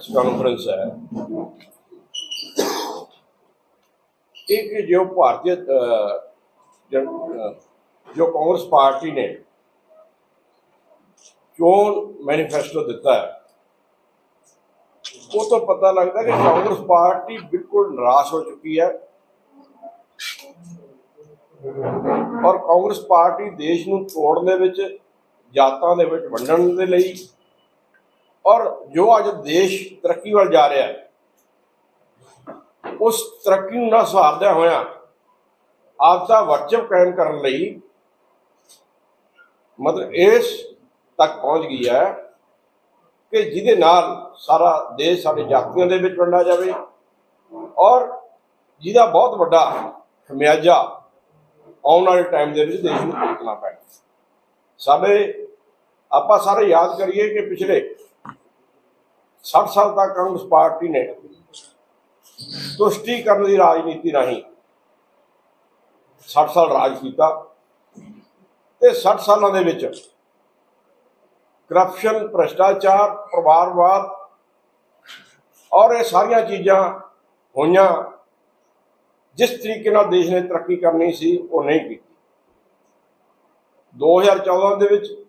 Conference ਹੈ। ਕਿ ਜੋ ਭਾਰਤੀ ਜੋ ਕਾਂਗਰਸ ਪਾਰਟੀ ਨੇ ਚੋਣ ਮੈਨੀਫੈਸਟੋ ਦਿੱਤਾ ਹੈ, ਉਹ ਤੋਂ ਪਤਾ ਲੱਗਦਾ ਕਿ ਕਾਂਗਰਸ ਪਾਰਟੀ ਬਿਲਕੁਲ ਨਿਰਾਸ਼ ਹੋ ਚੁੱਕੀ ਹੈ। ਔਰ ਕਾਂਗਰਸ ਪਾਰਟੀ ਦੇਸ਼ ਨੂੰ ਤੋੜਨ ਦੇ ਵਿੱਚ, ਜਾਤਾਂ ਦੇ ਵਿੱਚ ਵੰਡਣ ਦੇ ਲਈ ਔਰ ਜੋ ਅੱਜ ਦੇਸ਼ ਤਰੱਕੀ ਵੱਲ ਜਾ ਰਿਹਾ ਹੈ, ਉਸ ਤਰੱਕੀ ਨੂੰ ਨਾ ਸਹਾਰਦਿਆਂ ਹੋਇਆਂ ਆਪ ਦਾ ਵਰਚਬ ਕਾਇਮ ਕਰਨ ਲਈ ਮਤਲਬ ਇਸ ਤੱਕ ਪਹੁੰਚ ਗਈ ਹੈ ਕਿ ਜਿਹਦੇ ਨਾਲ ਸਾਰਾ ਦੇਸ਼ ਸਾਡੇ ਜਾਤੀਆਂ ਦੇ ਵਿੱਚ ਵੰਡਿਆ ਜਾਵੇ ਔਰ ਜਿਹਦਾ ਬਹੁਤ ਵੱਡਾ ਖਮਿਆਜਾ ਆਉਣ ਵਾਲੇ ਟਾਈਮ ਦੇ ਵਿੱਚ ਦੇਸ਼ ਨੂੰ ਭੁਗਤਣਾ ਪੈਣਾ। ਸਾਡੇ, ਆਪਾਂ ਸਾਰੇ ਯਾਦ ਕਰੀਏ ਕਿ ਪਿਛਲੇ 60 ਸਾਲ ਤੱਕ ਕਾਂਗਰਸ ਪਾਰਟੀ ਨੇ ਤੁਸ਼ਟੀਕਰਨ ਦੀ ਰਾਜਨੀਤੀ ਰਾਹੀਂ 60 ਸਾਲ ਰਾਜ ਕੀਤਾ। ਤੇ 60 ਸਾਲਾਂ ਦੇ ਵਿੱਚ ਕਰਪਸ਼ਨ ਭ੍ਰਸ਼ਟਾਚਾਰ, ਪਰਿਵਾਰਵਾਦ ਔਰ ਇਹ ਸਾਰੀਆਂ ਚੀਜ਼ਾਂ ਹੋਈਆਂ। ਜਿਸ ਤਰੀਕੇ ਨਾਲ ਦੇਸ਼ ਨੇ ਤਰੱਕੀ ਕਰਨੀ ਸੀ, ਉਹ ਨਹੀਂ ਕੀਤੀ। 2014 ਦੇ ਵਿੱਚ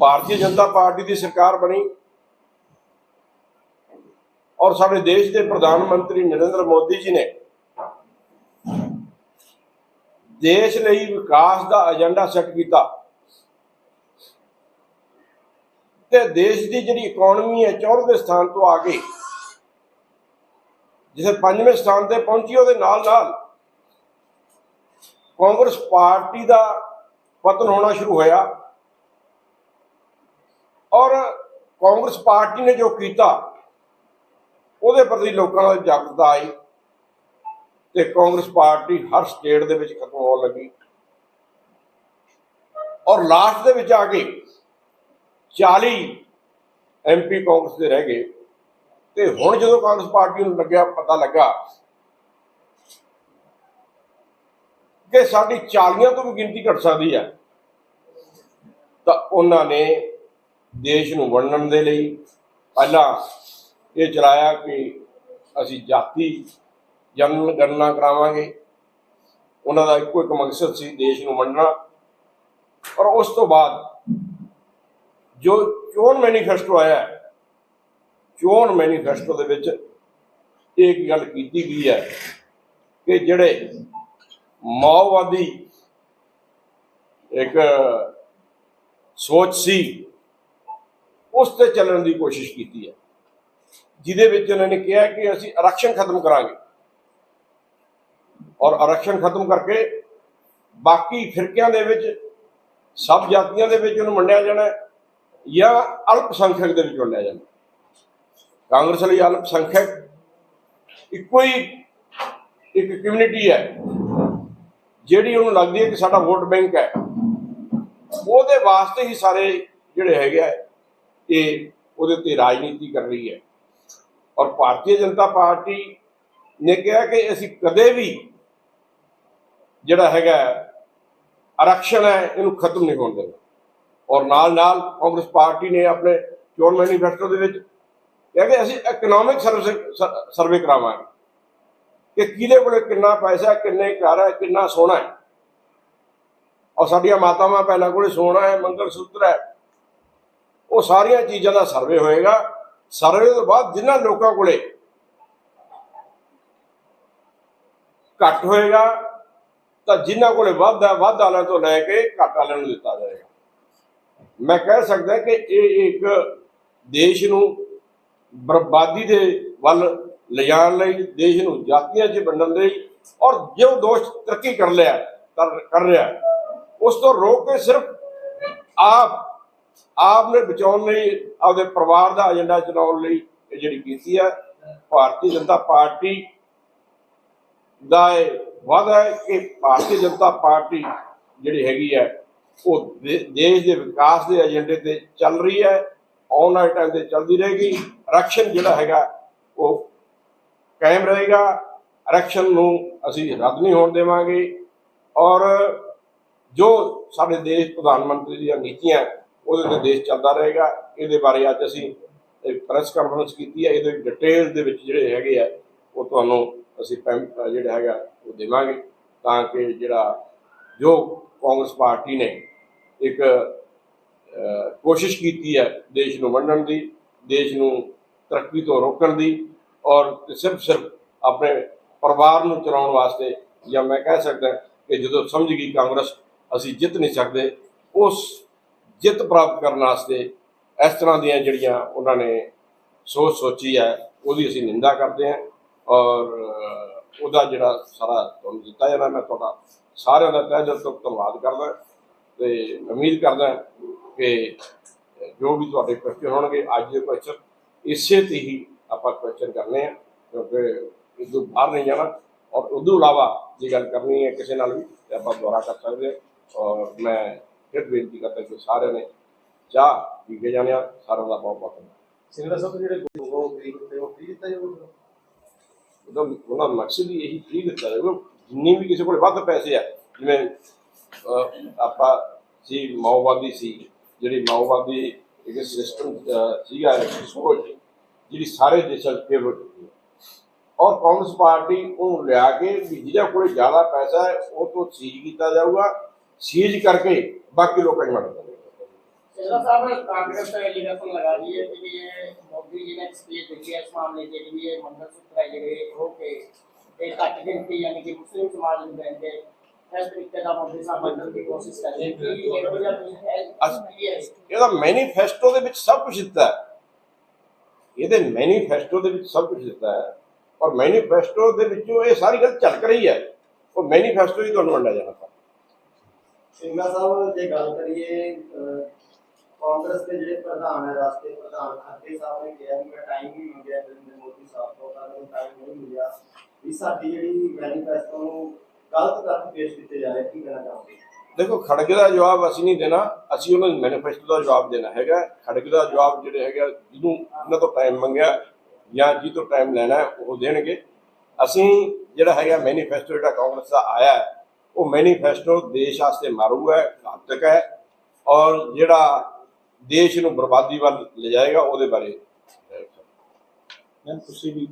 ਭਾਰਤੀ ਜਨਤਾ ਪਾਰਟੀ ਦੀ ਸਰਕਾਰ ਬਣੀ ਔਰ ਸਾਡੇ ਦੇਸ਼ ਦੇ ਪ੍ਰਧਾਨ ਮੰਤਰੀ ਨਰਿੰਦਰ ਮੋਦੀ ਜੀ ਨੇ ਦੇਸ਼ ਲਈ ਵਿਕਾਸ ਦਾ ਏਜੰਡਾ ਸੈੱਟ ਕੀਤਾ ਤੇ ਦੇਸ਼ ਦੀ ਜਿਹੜੀ ਇਕਨੋਮੀ ਹੈ ਚੌਥੇ ਸਥਾਨ ਤੋਂ ਆ ਕੇ ਜਿਸੇ ਪੰਜਵੇਂ ਸਥਾਨ ਤੇ ਪਹੁੰਚੀ ਉਹਦੇ ਨਾਲ ਨਾਲ ਕਾਂਗਰਸ ਪਾਰਟੀ ਦਾ ਪਤਨ ਹੋਣਾ ਸ਼ੁਰੂ ਹੋਇਆ। ਔਰ ਕਾਂਗਰਸ ਪਾਰਟੀ ਨੇ ਜੋ ਕੀਤਾ, ਉਹਦੇ ਪ੍ਰਤੀ ਲੋਕਾਂ ਦਾ ਜਾਗਰੂਕਤਾ ਆਈ ਤੇ ਕਾਂਗਰਸ ਪਾਰਟੀ ਹਰ ਸਟੇਟ ਦੇ ਵਿੱਚ ਖਤਮ ਹੋਣ ਲੱਗੀ। ਔਰ ਲਾਸਟ ਦੇ ਵਿੱਚ ਆ ਕੇ 40 ਐਮਪੀ ਕਾਂਗਰਸ ਦੇ ਰਹਿ ਗਏ ਤੇ ਹੁਣ ਜਦੋਂ ਕਾਂਗਰਸ ਪਾਰਟੀ ਨੂੰ ਲੱਗਿਆ, ਪਤਾ ਲੱਗਾ ਕਿ ਸਾਡੀ 40 ਤੋਂ ਵੀ ਗਿਣਤੀ ਘਟ ਸਕਦੀ ਹੈ, ਤਾਂ ਉਹਨਾਂ ਨੇ ਦੇਸ਼ ਨੂੰ ਵੰਡਣ ਦੇ ਲਈ ਪਹਿਲਾਂ ਇਹ ਚਲਾਇਆ ਕਿ ਅਸੀਂ ਜਾਤੀ ਜਨ ਗਣਨਾ ਕਰਾਵਾਂਗੇ। ਉਹਨਾਂ ਦਾ ਇੱਕੋ ਇੱਕ ਮਕਸਦ ਸੀ ਦੇਸ਼ ਨੂੰ ਵੰਡਣਾ। ਔਰ ਉਸ ਤੋਂ ਬਾਅਦ ਜੋ ਚੋਣ ਮੈਨੀਫੈਸਟੋ ਆਇਆ ਚੋਣ ਮੈਨੀਫੈਸਟੋ ਦੇ ਵਿੱਚ ਇੱਕ ਗੱਲ ਕੀਤੀ ਗਈ ਹੈ ਕਿ ਜਿਹੜੇ ਮਾਓਵਾਦੀ ਇੱਕ ਸੋਚ ਸੀ ਉਸ ਤੇ ਚੱਲਣ ਦੀ ਕੋਸ਼ਿਸ਼ ਕੀਤੀ ਹੈ। ਜਿਹਦੇ ਵਿੱਚ ਉਹਨਾਂ ਨੇ ਕਿਹਾ ਕਿ ਅਸੀਂ ਆਰਕਸ਼ਣ ਖਤਮ ਕਰਾਂਗੇ। ਔਰ ਆਰਕਸ਼ਣ ਖਤਮ ਕਰਕੇ ਬਾਕੀ ਫਿਰਕਿਆਂ ਦੇ ਵਿੱਚ, ਸਭ ਜਾਤੀਆਂ ਦੇ ਵਿੱਚ ਉਹਨੂੰ ਵੰਡਿਆ ਜਾਣਾ ਜਾਂ ਅਲਪ ਸੰਖਿਅਕ ਦੇ ਵਿੱਚ ਵੰਡਿਆ ਜਾਣਾ ਕਾਂਗਰਸ ਲਈ ਅਲਪ ਸੰਖਿਅਕ ਇੱਕੋ ਹੀ ਇੱਕ ਕਮਿਊਨਿਟੀ ਹੈ, ਜਿਹੜੀ ਉਹਨੂੰ ਲੱਗਦੀ ਹੈ ਕਿ ਸਾਡਾ ਵੋਟ ਬੈਂਕ ਹੈ। ਉਹਦੇ ਵਾਸਤੇ ਹੀ ਸਾਰੇ ਜਿਹੜੇ ਹੈਗੇ ਆ ਇਹ ਉਹਦੇ ਤੇ ਰਾਜਨੀਤੀ ਕਰ ਰਹੀ ਹੈ। ਔਰ ਭਾਰਤੀ ਜਨਤਾ ਪਾਰਟੀ ਨੇ ਕਿਹਾ ਕਿ ਅਸੀਂ ਕਦੇ ਵੀ ਜਿਹੜਾ ਹੈਗਾ ਆਰਕਸ਼ਣ ਹੈ, ਇਹਨੂੰ ਖਤਮ ਨਹੀਂ ਹੋਣ ਦੇਣਾ। ਔਰ ਨਾਲ ਨਾਲ ਕਾਂਗਰਸ ਪਾਰਟੀ ਨੇ ਆਪਣੇ ਚੋਣ ਮੈਨੀਫੈਸਟੋ ਦੇ ਵਿੱਚ ਕਿਹਾ ਕਿ ਅਸੀਂ ਇਕਨੋਮਿਕ ਸਰਵੇ ਕਰਾਵਾਂਗੇ ਕਿ ਕਿਹਦੇ ਕੋਲੇ ਕਿੰਨਾ ਪੈਸਾ, ਕਿੰਨੇ ਘਰ ਹੈ, ਕਿੰਨਾ ਸੋਨਾ ਹੈ। ਔਰ ਸਾਡੀਆਂ ਮਾਤਾਵਾਂ ਪਹਿਲਾਂ ਕੋਲੇ ਸੋਨਾ ਹੈ, ਮੰਗਲ ਸੂਤਰ ਹੈ ਉਹ ਸਾਰੀਆਂ ਚੀਜ਼ਾਂ ਦਾ ਸਰਵੇ ਹੋਏਗਾ। ਸਰਵੇ ਤੋਂ ਬਾਅਦ ਜਿਨ੍ਹਾਂ ਲੋਕਾਂ ਕੋਲੇ ਘੱਟ ਹੋਏਗਾ, ਤਾਂ ਜਿਨ੍ਹਾਂ ਕੋਲੇ ਵੱਧ ਹੈ ਵੱਧ ਵਾਲਿਆਂ ਤੋਂ ਲੈ ਕੇ ਘੱਟ ਵਾਲਿਆਂ ਨੂੰ ਦਿੱਤਾ ਜਾਏਗਾ। ਮੈਂ ਕਹਿ ਸਕਦਾ ਕਿ ਇਹ ਇੱਕ ਦੇਸ਼ ਨੂੰ ਬਰਬਾਦੀ ਦੇ ਵੱਲ ਲਿਜਾਣ ਲਈ, ਦੇਸ਼ ਨੂੰ ਜਾਤੀਆਂ 'ਚ ਵੰਡਣ ਲਈ ਔਰ ਜੋ ਦੋਸ਼ ਤਰੱਕੀ ਕਰ ਲਿਆ ਕਰ ਰਿਹਾ, ਉਸ ਤੋਂ ਰੋਕ ਕੇ ਸਿਰਫ ਆਪ ਆਪ ਨੇ ਬਚਾਉਣ ਲਈ, ਆਪਦੇ ਪਰਿਵਾਰ ਦਾ ਏਜੰਡਾ ਚਲਾਉਣ ਲਈ ਇਹ ਜਿਹੜੀ ਕੀਤੀ ਹੈ, ਭਾਰਤੀ ਜਨਤਾ ਪਾਰਟੀ ਦਾ ਇਹ ਵਾਅਦਾ ਹੈ ਕਿ ਭਾਰਤੀ ਜਨਤਾ ਪਾਰਟੀ ਜਿਹੜੀ ਹੈਗੀ ਹੈ, ਉਹ ਦੇ- ਦੇਸ਼ ਦੇ ਵਿਕਾਸ ਦੇ ਏਜੰਡੇ ਤੇ ਚੱਲ ਰਹੀ ਹੈ, ਆਉਣ ਵਾਲੇ ਟਾਈਮ ਤੇ ਚੱਲਦੀ ਰਹੇਗੀ। ਆਰਕਸ਼ਣ ਜਿਹੜਾ ਹੈਗਾ, ਉਹ ਕਾਇਮ ਰਹੇਗਾ। ਆਰਕਸ਼ਣ ਨੂੰ ਅਸੀਂ ਰੱਦ ਨਹੀਂ ਹੋਣ ਦੇਵਾਂਗੇ। ਔਰ ਜੋ ਸਾਡੇ ਦੇਸ਼ ਪ੍ਰਧਾਨ ਮੰਤਰੀ ਦੀਆਂ ਨੀਤੀਆਂ ਉਹਦੇ ਤੇ ਦੇਸ਼ ਚੱਲਦਾ ਰਹੇਗਾ। ਇਹਦੇ ਬਾਰੇ ਅੱਜ ਅਸੀਂ ਇੱਕ ਪ੍ਰੈਸ ਕਾਨਫਰੰਸ ਕੀਤੀ ਹੈ। ਇਹਦੇ ਡਿਟੇਲ ਦੇ ਵਿੱਚ ਜਿਹੜੇ ਹੈਗੇ ਆ, ਉਹ ਤੁਹਾਨੂੰ ਅਸੀਂ ਪੈਮ- ਜਿਹੜਾ ਹੈਗਾ, ਉਹ ਦੇਵਾਂਗੇ। ਤਾਂ ਕਿ ਜਿਹੜਾ ਜੋ ਕਾਂਗਰਸ ਪਾਰਟੀ ਨੇ ਇੱਕ ਕੋਸ਼ਿਸ਼ ਕੀਤੀ ਹੈ ਦੇਸ਼ ਨੂੰ ਵੰਡਣ ਦੀ, ਦੇਸ਼ ਨੂੰ ਤਰੱਕੀ ਤੋਂ ਰੋਕਣ ਦੀ ਔਰ ਸਿਰਫ ਸਿਰਫ ਆਪਣੇ ਪਰਿਵਾਰ ਨੂੰ ਚਲਾਉਣ ਵਾਸਤੇ ਜਾਂ ਮੈਂ ਕਹਿ ਸਕਦਾ ਕਿ ਜਦੋਂ ਸਮਝ ਗਈ ਕਾਂਗਰਸ, ਅਸੀਂ ਜਿੱਤ ਨਹੀਂ ਸਕਦੇ, ਉਸ ਜਿੱਤ ਪ੍ਰਾਪਤ ਕਰਨ ਵਾਸਤੇ ਇਸ ਤਰ੍ਹਾਂ ਦੀਆਂ ਜਿਹੜੀਆਂ ਉਹਨਾਂ ਨੇ ਸੋਚ ਸੋਚੀ ਹੈ, ਉਹਦੀ ਅਸੀਂ ਨਿੰਦਾ ਕਰਦੇ ਹਾਂ ਔਰ ਉਹਦਾ ਜਿਹੜਾ ਸਾਰਾ ਤੁਹਾਨੂੰ ਦਿੱਤਾ ਜਾਣਾ, ਮੈਂ ਤੁਹਾਡਾ ਸਾਰਿਆਂ ਦਾ ਤਹਿ ਦਿਲ ਤੋਂ ਧੰਨਵਾਦ ਕਰਦਾ ਤੇ ਉਮੀਦ ਕਰਦਾ ਕਿ ਜੋ ਵੀ ਤੁਹਾਡੇ ਕੁਐਸਚਨ ਹੋਣਗੇ, ਅੱਜ ਦੇ ਕੁਐਸਚਨ ਇਸੇ ਤੇ ਹੀ ਆਪਾਂ ਕੁਐਸਚਨ ਕਰਨੇ ਆ ਕਿਉਂਕਿ ਇਸ ਤੋਂ ਬਾਹਰ ਨਹੀਂ ਜਾਣਾ ਔਰ ਉਦੋਂ ਇਲਾਵਾ ਜੇ ਗੱਲ ਕਰਨੀ ਹੈ ਕਿਸੇ ਨਾਲ ਵੀ, ਤੇ ਆਪਾਂ ਦੁਬਾਰਾ ਕਰ ਸਕਦੇ ਹਾਂ ਔਰ ਮੈਂ ਫਿਰ ਬੇਨਤੀ ਕਰਦਾ ਕਿ ਸਾਰਿਆਂ ਨੇ ਚਾਹ ਪੀ ਕੇ ਜਾਣਿਆ ਸਾਰਿਆਂ ਦਾ ਬਹੁਤ ਬਹੁਤ ਧੰਨਵਾਦ। ਸਿੰਗਲਾ ਸਾਹਿਬ ਜਿਹੜੇ ਉਹ ਗਰੀਬ ਤੇ ਉਹ ਫ੍ਰੀ ਦਿੱਤਾ ਜਾਊਗਾ ਉਹਦਾ ਉਹਨਾਂ ਦਾ ਮਕਸਦ ਹੀ ਇਹੀ ਫ੍ਰੀ ਦਿੱਤਾ ਜਾਊਗਾ ਜਿੰਨੀ ਵੀ ਕਿਸੇ ਕੋਲ ਵੱਧ ਪੈਸੇ ਆ ਜਿਵੇਂ ਆਪਾਂ ਸੀ ਮਾਓਵਾਦੀ ਸੀ ਜਿਹੜੀ ਮਾਓਵਾਦੀ ਇੱਕ ਸਿਸਟਮ ਸੀਗਾ ਸੋਚ ਜਿਹੜੀ ਸਾਰੇ ਦੇਸ਼ਾਂ 'ਚ ਫੇਵਰ ਕੀਤੀ। ਹੈ ਔਰ ਕਾਂਗਰਸ ਪਾਰਟੀ ਉਹ ਲਿਆ ਕੇ ਵੀ ਜਿਹਦੇ ਕੋਲ ਜ਼ਿਆਦਾ ਪੈਸਾ ਹੈ ਉਹ ਤੋਂ ਸੀਜ਼ ਕੀਤਾ ਜਾਊਗਾ। ਸੀਜ਼ ਕਰਕੇ ਬਾਕੀ ਲੋਕਾਂ 'ਚ ਵੰਡ ਦਿੰਦੇ ਨੂੰ। ਇਹਦਾ ਮੈਨੀਫੈਸਟੋ ਦੇ ਵਿੱਚ ਸਭ ਕੁਝ ਦਿੱਤਾ ਹੈ। ਇਹਦੇ ਮੈਨੀਫੈਸਟੋ ਦੇ ਵਿੱਚ ਸਭ ਕੁਝ ਦਿੱਤਾ ਹੈ। ਔਰ ਮੈਨੀਫੈਸਟੋ ਦੇ ਵਿੱਚੋਂ ਇਹ ਸਾਰੀ ਗੱਲ ਝਲਕ ਰਹੀ ਹੈ। ਉਹ ਮੈਨੀਫੈਸਟੋ ਹੀ ਤੁਹਾਨੂੰ ਵੰਡਿਆ ਜਾਣਾ ਸਿੰਗਲਾ ਸਾਹਿਬ ਜੇ ਗੱਲ ਕਰੀਏ ਕਾਂਗਰਸ ਦੇ ਜਿਹੜੇ ਪ੍ਰਧਾਨ ਹੈ ਰਾਸ਼ਟਰੀ ਪ੍ਰਧਾਨ ਖੱਤੇ ਸਾਹਿਬ ਨੇ ਕਿਹਾ ਵੀ ਮੈਂ ਟਾਈਮ ਵੀ ਮੰਗਿਆ ਨਰਿੰਦਰ ਮੋਦੀ ਸਾਹਿਬ ਤੋਂ ਤਾਂ ਮੈਨੂੰ ਟਾਈਮ ਨਹੀਂ ਮਿਲਿਆ ਵੀ ਸਾਡੀ ਜਿਹੜੀ ਮੈਨੀਫੈਸਟੋ ਨੂੰ ਗਲਤ ਕਰਕੇ ਪੇਸ਼ ਕੀਤੇ ਜਾ ਰਹੇ ਕੀ ਕਹਿਣਾ ਚਾਹੁੰਦੇ ਦੇਖੋ ਖੜਗੇ ਦਾ ਜਵਾਬ ਅਸੀਂ ਨਹੀਂ ਦੇਣਾ ਅਸੀਂ ਉਹਨਾਂ ਦੇ ਮੈਨੀਫੈਸਟੋ ਦਾ ਜਵਾਬ ਦੇਣਾ ਹੈਗਾ। ਖੜਗੇ ਦਾ ਜਵਾਬ ਜਿਹੜੇ ਹੈਗਾ ਜਿਹਨੂੰ ਉਹਨਾਂ ਤੋਂ ਟਾਈਮ ਮੰਗਿਆ ਜਾਂ ਜੀ ਤੋਂ ਟਾਈਮ ਲੈਣਾ ਉਹ ਦੇਣਗੇ। ਅਸੀਂ ਜਿਹੜਾ ਹੈਗਾ ਮੈਨੀਫੈਸਟੋ ਜਿਹੜਾ ਕਾਂਗਰਸ ਦਾ ਆਇਆ ਹੈ, ਉਹ ਮੈਨੀਫੈਸਟੋ ਦੇਸ਼ ਵਾਸਤੇ ਮਾਰੂ ਹੈ, ਘਾਤਕ ਹੈ ਔਰ ਜਿਹੜਾ ਦੇਸ਼ ਨੂੰ ਬਰਬਾਦੀ ਵੱਲ ਲਿਜਾਏਗਾ ਉਹਦੇ ਬਾਰੇ। ਮੈਂ ਤੁਸੀਂ ਵੀ